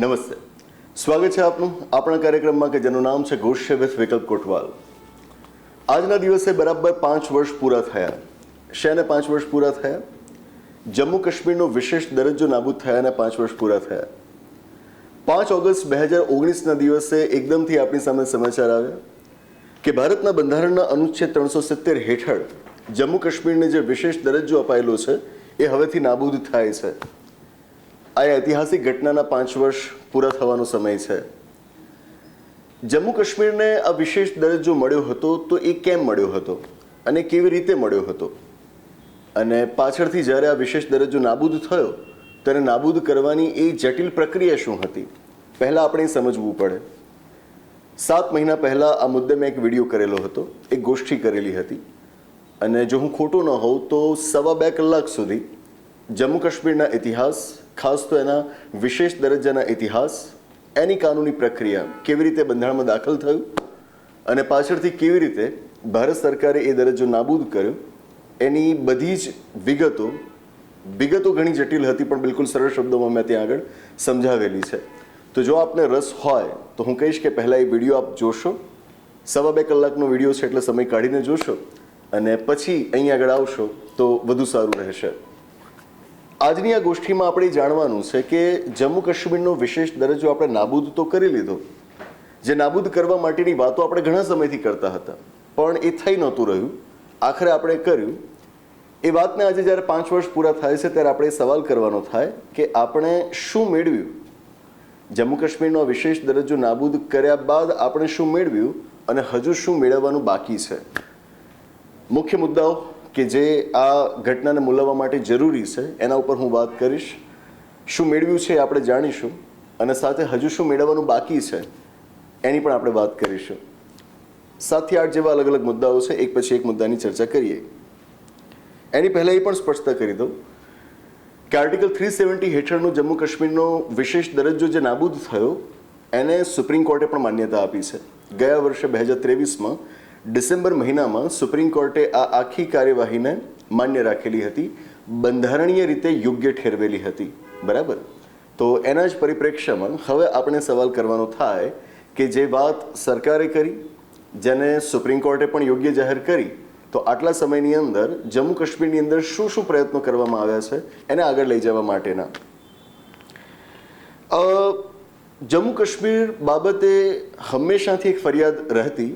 નમસ્તે. સ્વાગત છે આપનું આપણા કાર્યક્રમમાં કે જેનું નામ છે ગોષ્ય વિથ વિકલ્પ કોટવાલ. આજના દિવસે બરાબર પાંચ વર્ષ પૂરા થયા. શેને પાંચ વર્ષ પૂરા થયા? જમ્મુ કાશ્મીરનો વિશેષ દરજ્જો નાબૂદ થયાને પાંચ વર્ષ પૂરા થયા. પાંચ ઓગસ્ટ બે હજાર ઓગણીસના દિવસે એકદમથી આપણી સામે સમાચાર આવ્યા કે ભારતના બંધારણના અનુચ્છેદ ત્રણસો સિત્તેર હેઠળ જમ્મુ કાશ્મીરને જે વિશેષ દરજ્જો અપાયેલો છે, એ હવેથી નાબૂદ થાય છે. આ ઐતિહાસિક ઘટનાના પાંચ વર્ષ પૂરા થવાનો સમય છે. જમ્મુ કાશ્મીરને આ વિશેષ દરજ્જો મળ્યો હતો તો એ કેમ મળ્યો હતો અને કેવી રીતે મળ્યો હતો? અને પાછળથી જ્યારે આ વિશેષ દરજ્જો નાબૂદ થયો, ત્યારે નાબૂદ કરવાની એ જટિલ પ્રક્રિયા શું હતી? પહેલાં આપણે સમજવું પડે. સાત મહિના પહેલાં આ મુદ્દે મેં એક વીડિયો કરેલો હતો, એક ગોષ્ઠી કરેલી હતી. અને જો હું ખોટો ન હોઉં તો સવા બે કલાક સુધી જમ્મુ કાશ્મીરના ઇતિહાસ ખાસ તો એના વિશેષ દરજ્જાના ઇતિહાસ, એની કાનૂની પ્રક્રિયા કેવી રીતે બંધારણમાં દાખલ થયું અને પાછળથી કેવી રીતે ભારત સરકારે એ દરજ્જો નાબૂદ કર્યો, એની બધી જ વિગતો વિગતો ઘણી જટિલ હતી પણ બિલકુલ સરળ શબ્દોમાં મેં ત્યાં આગળ સમજાવેલી છે. તો જો આપને રસ હોય, તો હું કહીશ કે પહેલાં એ વીડિયો આપ જોશો, સવા બે કલાકનો વીડિયો છે એટલે સમય કાઢીને જોશો અને પછી અહીં આગળ આવશો તો વધુ સારું રહેશે. આજની આ ગોષ્ઠીમાં આપણે જાણવાનું છે કે જમ્મુ કાશ્મીરનો વિશેષ દરજ્જો આપણે નાબૂદ તો કરી લીધો. જે નાબૂદ કરવા માટેની વાતો આપણે ઘણા સમયથી કરતા હતા. પણ એ થઈ નહોતું રહ્યું. આખરે આપણે કર્યું. એ વાતને આજે જ્યારે પાંચ વર્ષ પૂરા થાય છે ત્યારે આપણે સવાલ કરવાનો થાય કે આપણે શું મેળવ્યું? જમ્મુ કાશ્મીરનો વિશેષ દરજ્જો નાબૂદ કર્યા બાદ આપણે શું મેળવ્યું? અને હજુ શું મેળવવાનું બાકી છે? મુખ્ય મુદ્દાઓ કે જે આ ઘટનાને મૂલવવા માટે જરૂરી છે, એના ઉપર હું વાત કરીશ. શું મેળવ્યું છે આપણે જાણીશું અને સાથે હજુ શું મેળવવાનું બાકી છે એની પણ આપણે વાત કરીશું. સાતથી આઠ જેવા અલગ અલગ મુદ્દાઓ છે, એક પછી એક મુદ્દાની ચર્ચા કરીએ. એની પહેલાં એ પણ સ્પષ્ટતા કરી દઉં કે આર્ટિકલ થ્રી સેવન્ટી હેઠળનો જમ્મુ કાશ્મીરનો વિશેષ દરજ્જો જે નાબૂદ થયો, એને સુપ્રીમ કોર્ટે પણ માન્યતા આપી છે. ગયા વર્ષે બે હજાર ત્રેવીસમાં ડિસેમ્બર મહિનામાં સુપ્રીમ કોર્ટે આ આખી કાર્યવાહીને માન્ય રાખેલી હતી, બંધારણીય રીતે યોગ્ય ઠેરવેલી હતી. બરાબર? તો એના જ પરિપ્રેક્ષ્યમાં હવે આપણે સવાલ કરવાનો થાય કે જે વાત સરકારે કરી, જેને સુપ્રીમ કોર્ટે પણ યોગ્ય જાહેર કરી, તો આટલા સમયની અંદર જમ્મુ કાશ્મીરની અંદર શું શું પ્રયત્નો કરવામાં આવ્યા છે, એને આગળ લઈ જવા માટેના? જમ્મુ કાશ્મીર બાબતે હંમેશાથી એક ફરિયાદ રહેતી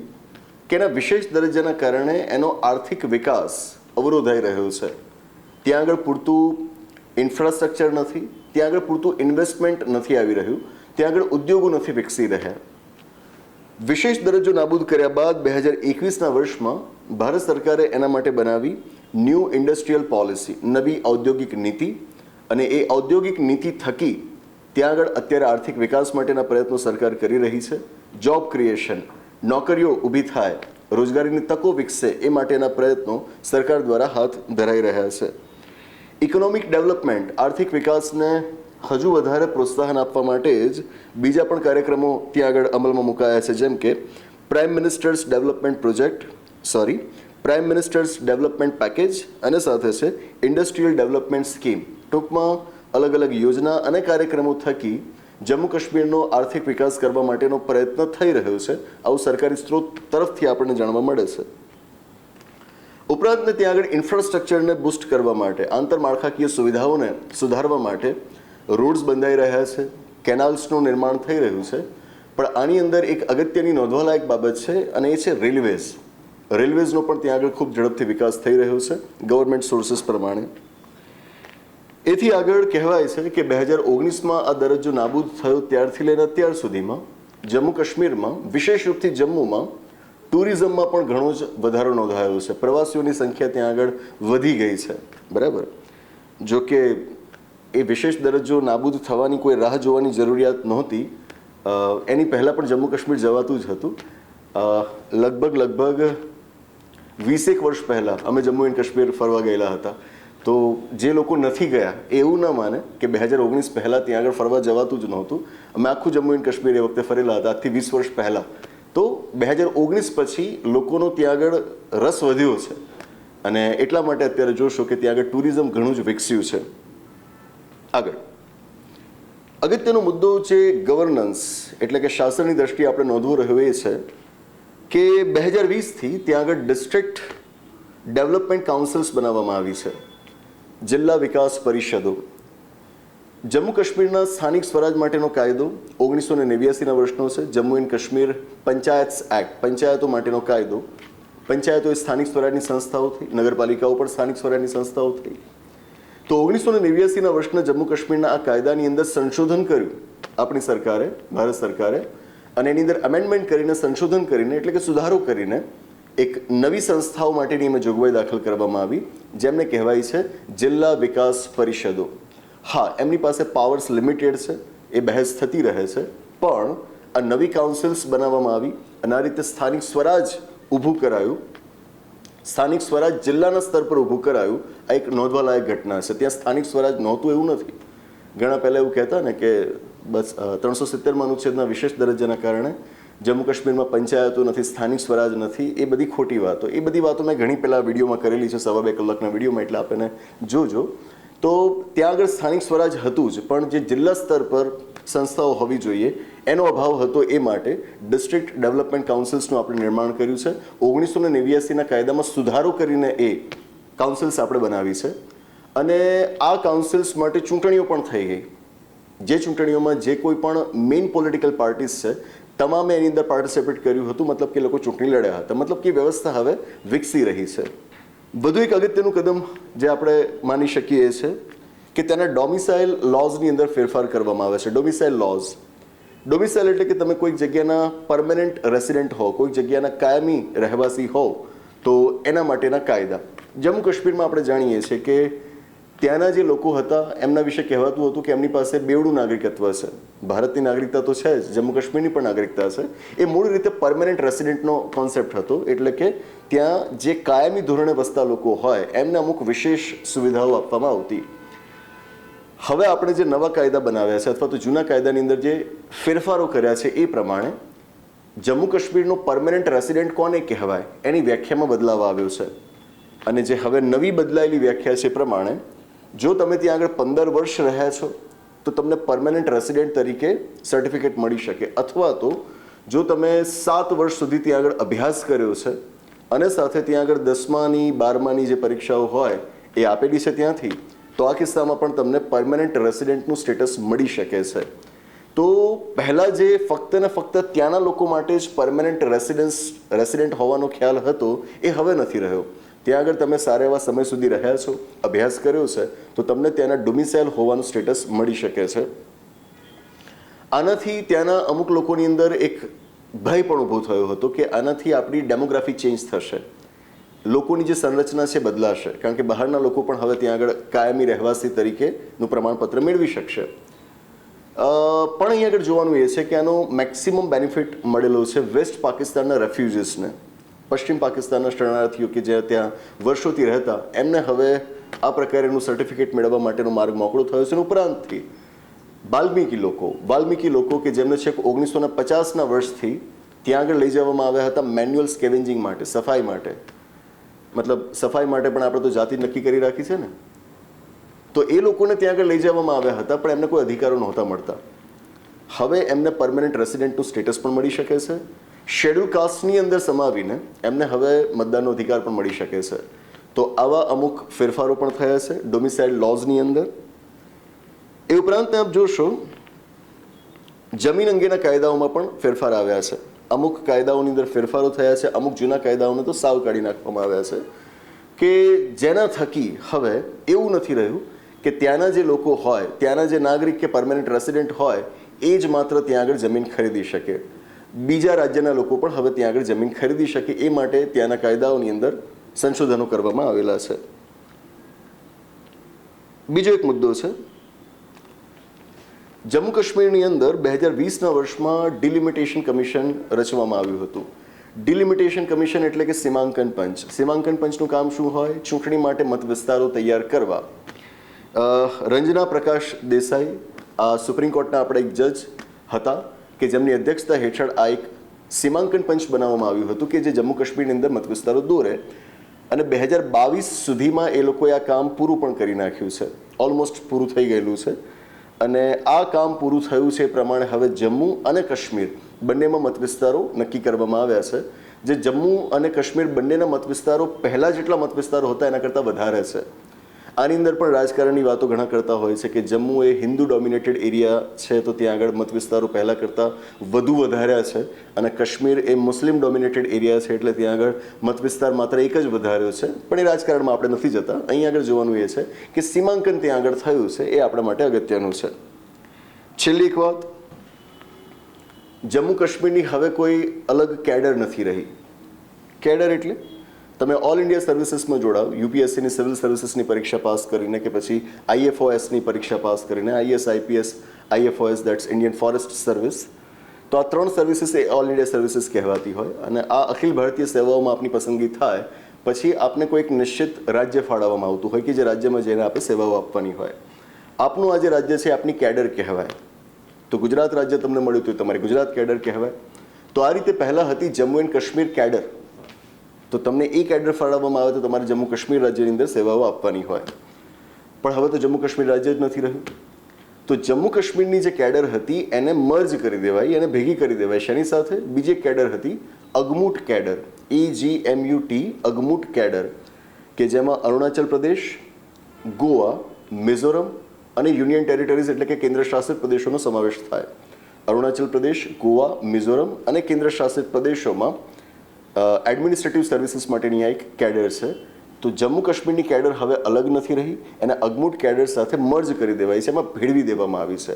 કે એના વિશેષ દરજ્જાના કારણે એનો આર્થિક વિકાસ અવરોધાઈ રહ્યો છે. ત્યાં આગળ પૂરતું ઇન્ફ્રાસ્ટ્રક્ચર નથી, ત્યાં આગળ પૂરતું ઇન્વેસ્ટમેન્ટ નથી આવી રહ્યું, ત્યાં આગળ ઉદ્યોગો નથી વિકસી રહ્યા. વિશેષ દરજ્જો નાબૂદ કર્યા બાદ બે હજાર એકવીસના વર્ષમાં ભારત સરકારે એના માટે બનાવી ન્યૂ ઇન્ડસ્ટ્રીયલ પોલિસી નવી ઔદ્યોગિક નીતિ અને એ ઔદ્યોગિક નીતિ થકી ત્યાં આગળ અત્યારે આર્થિક વિકાસ માટેના પ્રયત્નો સરકાર કરી રહી છે. જોબ ક્રિએશન નોકરીઓ ઊભી થાય, રોજગારીની તકો વિકસે એ માટેના પ્રયત્નો સરકાર દ્વારા હાથ ધરાઈ રહ્યા છે. ઇકોનોમિક ડેવલપમેન્ટ આર્થિક વિકાસને હજુ વધારે પ્રોત્સાહન આપવા માટે જ બીજા પણ કાર્યક્રમો ત્યાં આગળ અમલમાં મુકાયા છે, જેમ કે prime minister's development project sorry prime minister's development package અને સાથે છે ઇન્ડસ્ટ્રીયલ ડેવલપમેન્ટ સ્કીમ ટૂંકમાં અલગ અલગ યોજના અને કાર્યક્રમો થકી જમ્મુ કાશ્મીરનો આર્થિક વિકાસ કરવા માટેનો પ્રયત્ન થઈ રહ્યો છે. આવું સરકારી સ્ત્રોત તરફથી આપણને જાણવા મળે છે. ઉપરાંત ત્યાં આગળ ઇન્ફ્રાસ્ટ્રક્ચરને બુસ્ટ કરવા માટે, આંતરમાળખાકીય સુવિધાઓને સુધારવા માટે રોડ્સ બંધાઈ રહ્યા છે. કેનાલ્સનું નિર્માણ થઈ રહ્યું છે. પણ આની અંદર એક અગત્યની નોંધવાલાયક બાબત છે અને એ છે રેલવેઝ રેલવેઝનો પણ ત્યાં આગળ ખૂબ ઝડપથી વિકાસ થઈ રહ્યો છે. ગવર્મેન્ટ સોર્સિસ પ્રમાણે. એથી આગળ કહેવાય છે કે બે હજાર ઓગણીસમાં આ દરજ્જો નાબૂદ થયો ત્યારથી લઈને અત્યાર સુધીમાં. જમ્મુ કાશ્મીરમાં, વિશેષ રૂપથી જમ્મુમાં, ટુરિઝમમાં પણ ઘણો જ વધારો નોંધાયો છે. પ્રવાસીઓની સંખ્યા ત્યાં આગળ વધી ગઈ છે. બરાબર? જો કે એ વિશેષ દરજ્જો નાબૂદ થવાની કોઈ રાહ જોવાની જરૂરિયાત નહોતી. એની પહેલાં પણ જમ્મુ કાશ્મીર જવાતું જ હતું. લગભગ લગભગ વીસેક વર્ષ પહેલાં અમે જમ્મુ એન્ડ કાશ્મીર ફરવા ગયેલા હતા. તો જે લોકો નથી ગયા, એવું ના માને કે બે હજાર ઓગણીસ પહેલાં ત્યાં આગળ ફરવા જવાતું જ નહોતું. અમે આખું જમ્મુ એન્ડ કાશ્મીર એ વખતે ફરેલા હતા, આજથી વીસ વર્ષ પહેલાં. તો બે હજાર ઓગણીસ પછી લોકોનો ત્યાં આગળ રસ વધ્યો છે. અને એટલા માટે અત્યારે જોશો કે ત્યાં આગળ ટુરિઝમ ઘણું જ વિકસ્યું છે. આગળ. અગત્યનો મુદ્દો જે ગવર્નન્સ એટલે કે શાસનની દ્રષ્ટિએ આપણે નોંધવું રહ્યું એ છે કે બે હજાર વીસથી ત્યાં આગળ ડિસ્ટ્રિક્ટ ડેવલપમેન્ટ કાઉન્સિલ્સ બનાવવામાં આવી છે. જિલ્લા વિકાસ પરિષદો. જમ્મુ કાશ્મીરના સ્થાનિક સ્વરાજ માટેનો કાયદો ઓગણીસો ને નેવ્યાસીના વર્ષનો છે. જમ્મુ એન્ડ કાશ્મીર પંચાયત એક્ટ, પંચાયતો માટેનો કાયદો. પંચાયતો એ સ્થાનિક સ્વરાજની સંસ્થાઓ થઈ, નગરપાલિકાઓ પણ સ્થાનિક સ્વરાજની સંસ્થાઓ થઈ. તો ઓગણીસો ને નેવ્યાસીના વર્ષના જમ્મુ કાશ્મીરના આ કાયદાની અંદર સંશોધન કર્યું. આપણી સરકારે, ભારત સરકારે, અને એની અંદર અમેન્ડમેન્ટ કરીને સંશોધન કરીને, એટલે કે સુધારો કરીને એક નવી સંસ્થાઓ માટેની એમાં જોગવાઈ દાખલ કરવામાં આવી, જેમને કહેવાય છે જિલ્લા વિકાસ પરિષદો. હા, એમની પાસે પાવર્સ લિમિટેડ છે, એ બહેસ થતી રહે છે, પણ આ નવી કાઉન્સિલ્સ બનાવવામાં આવી અને આ રીતે સ્થાનિક સ્વરાજ ઊભું કરાયું. સ્થાનિક સ્વરાજ જિલ્લાના સ્તર પર ઊભું કરાયું, આ એક નોંધવાલાયક ઘટના છે. ત્યાં સ્થાનિક સ્વરાજ નહોતું એવું નથી. ઘણા પહેલાં એવું કહેતા ને કે બસ ત્રણસો સિત્તેરમાં અનુચ્છેદના વિશેષ દરજ્જાના કારણે જમ્મુ કાશ્મીરમાં પંચાયતો નથી, સ્થાનિક સ્વરાજ નથી, એ બધી ખોટી વાતો. એ બધી વાતો મેં ઘણી પહેલાં વિડીયોમાં કરેલી છે, સવા બે કલાકના વિડીયોમાં, એટલે આપણને જોજો. તો ત્યાં આગળ સ્થાનિક સ્વરાજ હતું જ, પણ જે જિલ્લા સ્તર પર સંસ્થાઓ હોવી જોઈએ, એનો અભાવ હતો એ માટે ડિસ્ટ્રિક્ટ ડેવલપમેન્ટ કાઉન્સિલ્સનું આપણે નિર્માણ કર્યું છે. ઓગણીસો ને નેવ્યાસીના કાયદામાં સુધારો કરીને એ કાઉન્સિલ્સ આપણે બનાવી છે. અને આ કાઉન્સિલ્સ માટે ચૂંટણીઓ પણ થઈ ગઈ. જે ચૂંટણીઓમાં જે કોઈ પણ મેઇન પોલિટિકલ પાર્ટીઝ છે તમામે એની અંદર પાર્ટિસિપેટ કર્યું હતું, મતલબ કે લોકો ચૂંટણી લડ્યા હતા. મતલબ કે વ્યવસ્થા હવે વિકસી રહી છે. વધુ એક અગત્યનું કદમ જે આપણે માની શકીએ છે કે તેના ડોમિસાઇલ લોઝની અંદર ફેરફાર કરવામાં આવે છે. ડોમિસાઇલ લોઝ ડોમિસાઇલ એટલે કે તમે કોઈક જગ્યાના પરમેનન્ટ રેસિડેન્ટ હો, કોઈક જગ્યાના કાયમી રહેવાસી હો, તો એના માટેના કાયદા. જમ્મુ કાશ્મીરમાં આપણે જાણીએ છીએ કે ત્યાંના જે લોકો હતા, એમના વિશે કહેવાતું હતું કે એમની પાસે બેવડું નાગરિકત્વ છે ભારતની નાગરિકતા તો છે જ, જમ્મુ કાશ્મીરની પણ નાગરિકતા છે એ મૂળ રીતે પરમેનન્ટ રેસિડેન્ટનો કોન્સેપ્ટ હતો, એટલે કે ત્યાં જે કાયમી ધોરણે વસતા લોકો હોય, એમને અમુક વિશેષ સુવિધાઓ આપવામાં આવતી. હવે આપણે જે નવા કાયદા બનાવ્યા છે, અથવા તો જૂના કાયદાની અંદર જે ફેરફારો કર્યા છે, એ પ્રમાણે જમ્મુ કાશ્મીરનો પરમેનન્ટ રેસિડેન્ટ કોને કહેવાય? એની વ્યાખ્યામાં બદલાવ આવ્યો છે. અને જે હવે નવી બદલાયેલી વ્યાખ્યા છે પ્રમાણે જો તમે ત્યાં આગળ પંદર વર્ષ રહ્યા છો, તો તમને પરમેનન્ટ રેસિડેન્ટ તરીકે સર્ટિફિકેટ મળી શકે. અથવા તો, જો તમે સાત વર્ષ સુધી ત્યાં આગળ અભ્યાસ કર્યો છે, અને સાથે ત્યાં આગળ દસમાની, બારમાની જે પરીક્ષાઓ હોય, એ આપેલી છે ત્યાંથી, તો આ કિસ્સામાં પણ તમને પરમેનન્ટ રેસિડેન્ટનું સ્ટેટસ મળી શકે છે. તો પહેલાં જે ફક્ત ને ફક્ત ત્યાંના લોકો માટે જ પરમેનન્ટ રેસિડન્સ રેસિડેન્ટ હોવાનો ખ્યાલ હતો, એ હવે નથી રહ્યો. ત્યાં આગળ તમે સારા એવા સમય સુધી રહ્યા છો, અભ્યાસ કર્યો છે, તો તમને ત્યાંના ડોમિસાઇલ હોવાનું સ્ટેટસ મળી શકે છે. આનાથી ત્યાંના અમુક લોકોની અંદર એક ભય પણ ઊભો થયો હતો કે આનાથી આપણી ડેમોગ્રાફી ચેન્જ થશે. લોકોની જે સંરચના છે બદલાશે, કારણ કે બહારના લોકો પણ હવે ત્યાં આગળ કાયમી રહેવાસી તરીકેનું પ્રમાણપત્ર મેળવી શકશે. પણ અહીં આગળ જોવાનું એ છે કે આનો મેક્સિમમ બેનિફિટ મળેલો છે વેસ્ટ પાકિસ્તાનના રેફ્યુજીસને પશ્ચિમ પાકિસ્તાનના શરણાર્થીઓ કે જે ત્યાં વર્ષોથી રહેતા, એમને હવે આ પ્રકારેનું સર્ટિફિકેટ મેળવવા માટેનો માર્ગ મોકળો થયો છે ઉપરાંતથી વાલ્મીકી લોકો વાલ્મીકી લોકો કે જેમને છેક ઓગણીસો ને પચાસના વર્ષથી ત્યાં આગળ લઈ જવામાં આવ્યા હતા મેન્યુઅલ સ્કેવેન્જિંગ માટે, સફાઈ માટે. મતલબ સફાઈ માટે પણ આપણે તો જાતિ નક્કી કરી રાખી છે ને. તો એ લોકોને ત્યાં આગળ લઈ જવામાં આવ્યા હતા, પણ એમને કોઈ અધિકારો નહોતા મળતા. હવે એમને પરમેનન્ટ રેસિડેન્ટનું સ્ટેટસ પણ મળી શકે છે. શેડ્યુલ કાસ્ટની અંદર સમાવીને એમને હવે મતદાનનો અધિકાર પણ મળી શકે છે. તો આવા અમુક ફેરફારો પણ થયા છે ડોમિસાઇલ લોઝની અંદર. એ ઉપરાંત આપ જોશો, જમીન અંગેના કાયદાઓમાં પણ ફેરફાર આવ્યા છે. અમુક કાયદાઓની અંદર ફેરફારો થયા છે, અમુક જૂના કાયદાઓને તો સાવ કાઢી નાખવામાં આવ્યા છે. કે જેના થકી હવે એવું નથી રહ્યું કે ત્યાંના જે લોકો હોય, ત્યાંના જે નાગરિક કે પરમેનન્ટ રેસિડેન્ટ હોય, એ જ માત્ર ત્યાં આગળ જમીન ખરીદી શકે. બીજા રાજ્યના લોકો પણ હવે ત્યાં આગળ જમીન ખરીદી શકે એ માટે ત્યાંના કાયદાઓની અંદર સંશોધનો કરવામાં આવેલા છે. બીજો એક મુદ્દો છે. જમ્મુ કાશ્મીરની અંદર બે હજાર વીસના વર્ષમાં ડિલિમિટેશન કમિશન રચવામાં આવ્યું હતું. ડિલિમિટેશન કમિશન એટલે કે સીમાંકન પંચ. સીમાંકન પંચનું કામ શું હોય? ચૂંટણી માટે મત વિસ્તારો તૈયાર કરવા. રંજના પ્રકાશ દેસાઈ, આ સુપ્રીમ કોર્ટના આપણે એક જજ હતા. કે જેમની અધ્યક્ષતા હેઠળ આ એક સીમાંકન પંચ બનાવવામાં આવ્યું હતું કે જે જમ્મુ કાશ્મીરની અંદર મત વિસ્તારો દોરે. અને બે હજાર બાવીસ સુધીમાં એ લોકોએ આ કામ પૂરું પણ કરી નાખ્યું છે. ઓલમોસ્ટ પૂરું થઈ ગયેલું છે. અને આ કામ પૂરું થયું છે એ પ્રમાણે હવે જમ્મુ અને કાશ્મીર બંનેમાં મતવિસ્તારો નક્કી કરવામાં આવ્યા છે. જે જમ્મુ અને કાશ્મીર બંનેના મતવિસ્તારો પહેલાં જેટલા મતવિસ્તારો હતા એના કરતાં વધારે છે. આની અંદર પણ રાજકારણની વાતો ઘણા કરતા હોય છે કે જમ્મુ એ હિન્દુ ડોમિનેટેડ એરિયા છે તો ત્યાં આગળ મત વિસ્તારો પહેલાં કરતાં વધુ વધાર્યા છે અને કાશ્મીર એ મુસ્લિમ ડોમિનેટેડ એરિયા છે એટલે ત્યાં આગળ મત વિસ્તાર માત્ર એક જ વધાર્યો છે. પણ એ રાજકારણમાં આપણે નથી જતા. અહીં આગળ જોવાનું એ છે કે સીમાંકન ત્યાં આગળ થયું છે એ આપણા માટે અગત્યનું છે. છેલ્લી એક વાત. જમ્મુ કાશ્મીરની હવે કોઈ અલગ કેડર નથી રહી. કેડર એટલે? તમે ઓલ ઇન્ડિયા સર્વિસીસમાં જોડાવ યુપીએસસીની સિવિલ સર્વિસીસની પરીક્ષા પાસ કરીને કે પછી આઈએફઓએસની પરીક્ષા પાસ કરીને IAS IPS IFoS that's Indian forest service તો આ ત્રણ સર્વિસીસ એ ઓલ ઇન્ડિયા સર્વિસીસ કહેવાતી હોય અને આ અખિલ ભારતીય સેવાઓમાં આપની પસંદગી થાય, પછી આપને કોઈક નિશ્ચિત રાજ્ય ફાળવવામાં આવતું હોય કે જે રાજ્યમાં જઈને આપણે સેવાઓ આપવાની હોય. આપનું આ જે રાજ્ય છે આપની કેડર કહેવાય. તો ગુજરાત રાજ્ય તમને મળ્યું હતું તમારી ગુજરાત કેડર કહેવાય. તો આ રીતે પહેલાં હતી જમ્મુ એન્ડ કાશ્મીર કેડર. તો તમને એ કેડર ફાળવવામાં આવે તો તમારે જમ્મુ કાશ્મીર રાજ્યની અંદર સેવાઓ આપવાની હોય. પણ હવે તો જમ્મુ કાશ્મીર રાજ્ય જ નથી રહ્યું. તો જમ્મુ કાશ્મીરની જે કેડર હતી, એને મર્જ કરી દેવાય, એને ભેગી કરી દેવાય. શેની સાથે? બીજી એક કેડર હતી, AGMUT cadre. A G M U T AGMUT cadre. કે જેમાં અરુણાચલ પ્રદેશ, ગોવા, મિઝોરમ અને યુનિયન ટેરિટરીઝ એટલે કે કેન્દ્ર શાસિત પ્રદેશોનો સમાવેશ થાય. અરુણાચલ પ્રદેશ, ગોવા, મિઝોરમ અને કેન્દ્ર શાસિત પ્રદેશોમાં એડમિનિસ્ટ્રેટિવ સર્વિસીસ માટેની આ એક કેડર છે. તો જમ્મુ કાશ્મીરની કેડર હવે અલગ નથી રહી, એને અગમુટ કેડર સાથે મર્જ કરી દેવાય છે, એમાં ભેળવી દેવામાં આવી છે.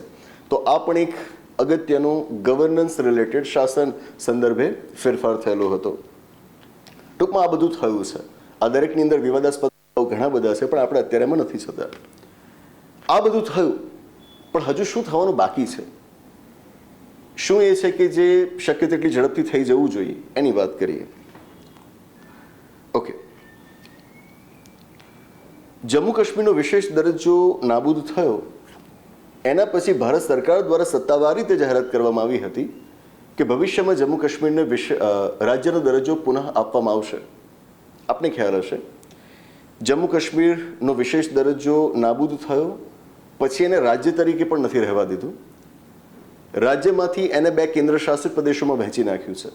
તો આ પણ એક અગત્યનું ગવર્નન્સ રિલેટેડ શાસન સંદર્ભે ફેરફાર થયેલો હતો. ટૂંકમાં આ બધું થયું છે. આ દરેકની અંદર વિવાદાસ્પદ ઘણા બધા છે, પણ આપણે અત્યારે એમાં નથી છતાં આ બધું થયું, પણ હજુ શું થવાનું બાકી છે? શું એ છે કે જે શક્ય તેટલી ઝડપથી થઈ જવું જોઈએ? એની વાત કરીએ. ઓકે જમ્મુ કાશ્મીરનો વિશેષ દરજ્જો નાબૂદ થયો. એના પછી ભારત સરકાર દ્વારા સત્તાવાર રીતે જાહેરાત કરવામાં આવી હતી કે ભવિષ્યમાં જમ્મુ કાશ્મીરને રાજ્યનો દરજ્જો પુનઃ આપવામાં આવશે. આપને ખ્યાલ હશે? જમ્મુ કાશ્મીરનો વિશેષ દરજ્જો નાબૂદ થયો. પછી એને રાજ્ય તરીકે પણ નથી રહેવા દીધું. રાજ્યમાંથી એને બે કેન્દ્ર શાસિત પ્રદેશોમાં વહેંચી નાખ્યું છે.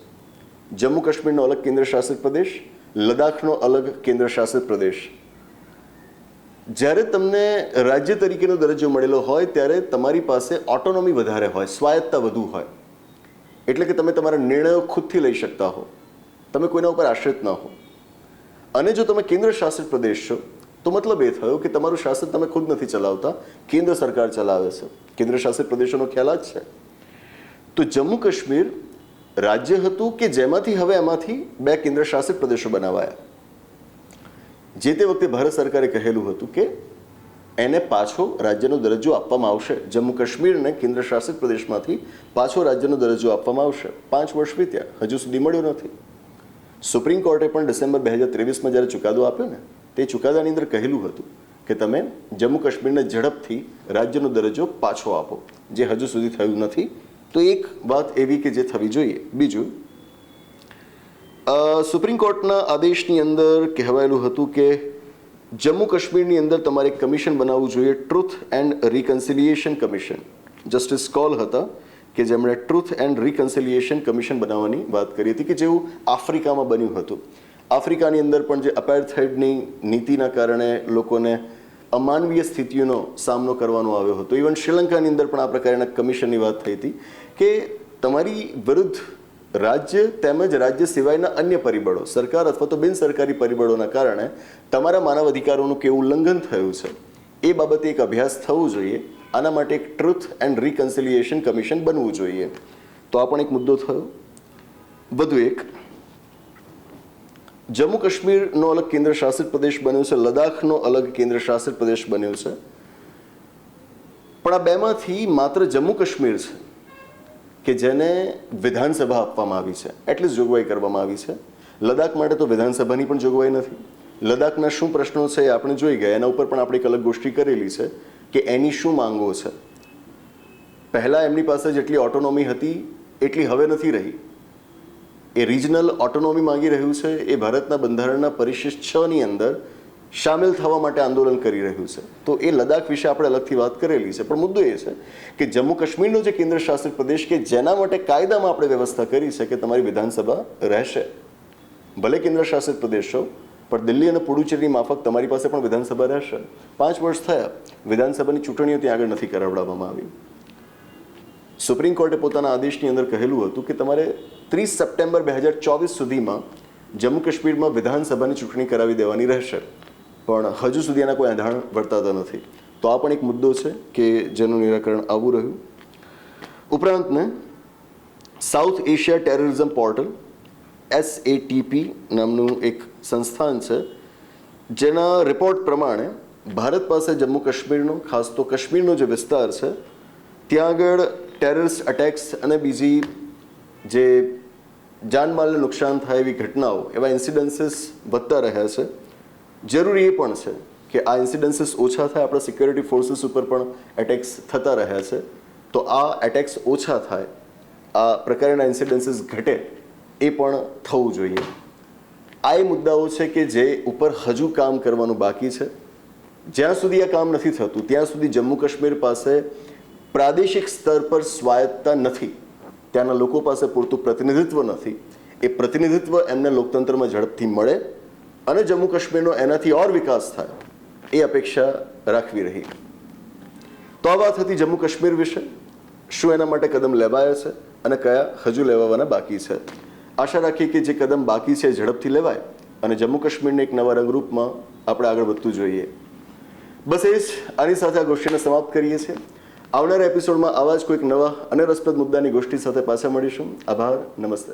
જમ્મુ કાશ્મીરનો અલગ કેન્દ્ર શાસિત પ્રદેશ, લદ્દાખનો અલગ કેન્દ્ર શાસિત પ્રદેશ. જ્યારે તમને રાજ્ય તરીકેનો દરજ્જો મળેલો હોય, ત્યારે તમારી પાસે ઓટોનોમી વધારે હોય સ્વાયત્તા વધુ હોય. એટલે કે તમે તમારા નિર્ણયો ખુદથી લઈ શકતા હો. તમે કોઈના ઉપર આશ્રિત ન હો. અને જો તમે કેન્દ્ર શાસિત પ્રદેશ છો, તો મતલબ એ થયો કે તમારું શાસન તમે ખુદ નથી ચલાવતા, કેન્દ્ર સરકાર ચલાવે છે. કેન્દ્ર શાસિત પ્રદેશોનો ખ્યાલ જ છે. તો જમ્મુ કાશ્મીર રાજ્ય હતું કે જેમાંથી હવે એમાંથી બે કેન્દ્ર શાસિત પ્રદેશો બનાવાયા? જે તે વખતે ભારત સરકારે કહેલું હતું કે એને પાછો રાજ્યનો દરજ્જો આપવામાં આવશે. જમ્મુ કાશ્મીરને કેન્દ્ર શાસિત પ્રદેશમાંથી પાછો રાજ્યનો દરજ્જો આપવામાં આવશે. પાંચ વર્ષ વીત્યા. હજુ સુધી મળ્યો નથી. સુપ્રીમ કોર્ટે પણ ડિસેમ્બર બે હજાર ત્રેવીસમાં જ્યારે ચુકાદો આપ્યો ને, તે ચુકાદાની અંદર કહેલું હતું કે તમે જમ્મુ કાશ્મીરને ઝડપથી રાજ્યનો દરજ્જો પાછો આપો, જે હજુ સુધી થયું નથી. તો એક વાત એવી કે જે થવી જોઈએ. બીજું સુપ્રીમ કોર્ટના આદેશની અંદર કહેવાયેલું હતું કે જમ્મુ કાશ્મીરની અંદર તમારે કમિશન બનાવવું જોઈએ truth and reconciliation commission Justice Kaul હતા કે જેમણે ટ્રુથ એન્ડ રિકન્સિલિએશન કમિશન બનાવવાની વાત કરી હતી કે જેવું આફ્રિકામાં બન્યું હતું. આફ્રિકાની અંદર પણ જે અપેરથાઇડની નીતિના કારણે લોકોને અમાનવીય સ્થિતિઓનો સામનો કરવાનો આવ્યો હતો. ઇવન શ્રીલંકાની અંદર પણ આ પ્રકારના કમિશનની વાત થઈ હતી. કે તમારી વિરુદ્ધ રાજ્ય તેમજ રાજ્ય સિવાયના અન્ય પરિબળો, સરકાર અથવા તો બિન સરકારી પરિબળોના કારણે તમારા માનવ અધિકારોનું કેવું ઉલ્લંઘન થયું છે, એ બાબતે એક અભ્યાસ થવો જોઈએ. આના માટે એક ટ્રુથ એન્ડ રિકન્સિલિએશન કમિશન બનવું જોઈએ. તો આ પણ એક મુદ્દો થયો. વધુ એક. જમ્મુ કાશ્મીરનો અલગ કેન્દ્ર શાસિત પ્રદેશ બન્યો છે, લદ્દાખનો અલગ કેન્દ્ર શાસિત પ્રદેશ બન્યો છે. પણ આ બેમાંથી માત્ર જમ્મુ કાશ્મીર છે. કે જેને વિધાનસભા આપવામાં આવી છે એટલી જોગવાઈ કરવામાં આવી છે. લદ્દાખ માટે તો વિધાનસભાની પણ જોગવાઈ નથી. લદ્દાખના શું પ્રશ્નો છે એ આપણે જોઈ ગયા. એના ઉપર પણ આપણે એક અલગ ગોષ્ઠી કરેલી છે કે એની શું માંગો છે. પહેલાં એમની પાસે જેટલી ઓટોનોમી હતી, એટલી હવે નથી રહી. એ રિજનલ ઓટોનોમી માંગી રહ્યું છે એ ભારતના બંધારણના પરિશિષ્ટ છની અંદર સામેલ થવા માટે આંદોલન કરી રહ્યું છે. તો એ લદ્દાખ વિશે આપણે અલગથી વાત કરેલી છે. પણ મુદ્દો એ છે કે જમ્મુ કાશ્મીરનો જે કેન્દ્ર શાસિત પ્રદેશ કે જેના માટે કાયદામાં આપણે વ્યવસ્થા કરી છે કે તમારી વિધાનસભા રહેશે. ભલે કેન્દ્ર શાસિત પ્રદેશ પણ દિલ્હી અને પુડુચેરી માફક તમારી પાસે પણ વિધાનસભા રહેશે. પાંચ વર્ષ થયા, વિધાનસભાની ચૂંટણીઓ ત્યાં આગળ નથી કરાવડાવવામાં આવી. સુપ્રીમ કોર્ટે પોતાના આદેશની અંદર કહેલું હતું કે તમારે ત્રીસ સપ્ટેમ્બર બે હજાર ચોવીસ સુધીમાં જમ્મુ કાશ્મીરમાં વિધાનસભાની ચૂંટણી કરાવી દેવાની રહેશે. પણ હજુ સુધી એના કોઈ આધાર વર્તાતા નથી. તો આ પણ એક મુદ્દો છે કે જેનું નિરાકરણ આવું રહ્યું. ઉપરાંતને South Asia terrorism portal SATP નામનું એક સંસ્થાન છે, જેના રિપોર્ટ પ્રમાણે ભારત પાસે જમ્મુ કાશ્મીરનો, ખાસ તો કાશ્મીરનો જે વિસ્તાર છે, ત્યાં આગળ ટેરરિસ્ટ અટેક્સ અને બીજી જે જાનમાલને નુકસાન થાય એવી ઘટનાઓ, એવા ઇન્સિડન્સીસ વધતા રહ્યા છે. જરૂરી એ પણ છે કે આ ઇન્સિડન્સીસ ઓછા થાય, આપણા સિક્યોરિટી ફોર્સીસ ઉપર પણ એટેક્સ થતા રહ્યા છે. તો આ એટેક્સ ઓછા થાય, આ પ્રકારના ઇન્સિડન્સીસ ઘટે એ પણ થવું જોઈએ. આ એ મુદ્દાઓ છે કે જે ઉપર હજુ કામ કરવાનું બાકી છે. જ્યાં સુધી આ કામ નથી થતું, ત્યાં સુધી જમ્મુ કાશ્મીર પાસે પ્રાદેશિક સ્તર પર સ્વાયત્તતા નથી. ત્યાંના લોકો પાસે પૂરતું પ્રતિનિધિત્વ નથી. એ પ્રતિનિધિત્વ એમને લોકતંત્રમાં ઝડપથી મળે અને જમ્મુ કાશ્મીરનો એનાથી ઓર વિકાસ થાય, એ અપેક્ષા રાખવી રહી. તો આ વાત હતી જમ્મુ કાશ્મીર વિશે. શું એના માટે કદમ લેવાયા છે અને કયા હજુ લેવાવાના બાકી છે? આશા રાખીએ કે જે કદમ બાકી છે ઝડપથી લેવાય અને જમ્મુ કાશ્મીરને એક નવા રંગરૂપમાં આપણે આગળ વધતું જોઈએ. બસ એ જ આની સાથે આ ગોષ્ઠીને સમાપ્ત કરીએ છીએ. આવનારા એપિસોડમાં આવા જ કોઈક નવા અને રસપ્રદ મુદ્દાની ગોષ્ઠી સાથે પાછા મળીશું. આભાર, નમસ્તે.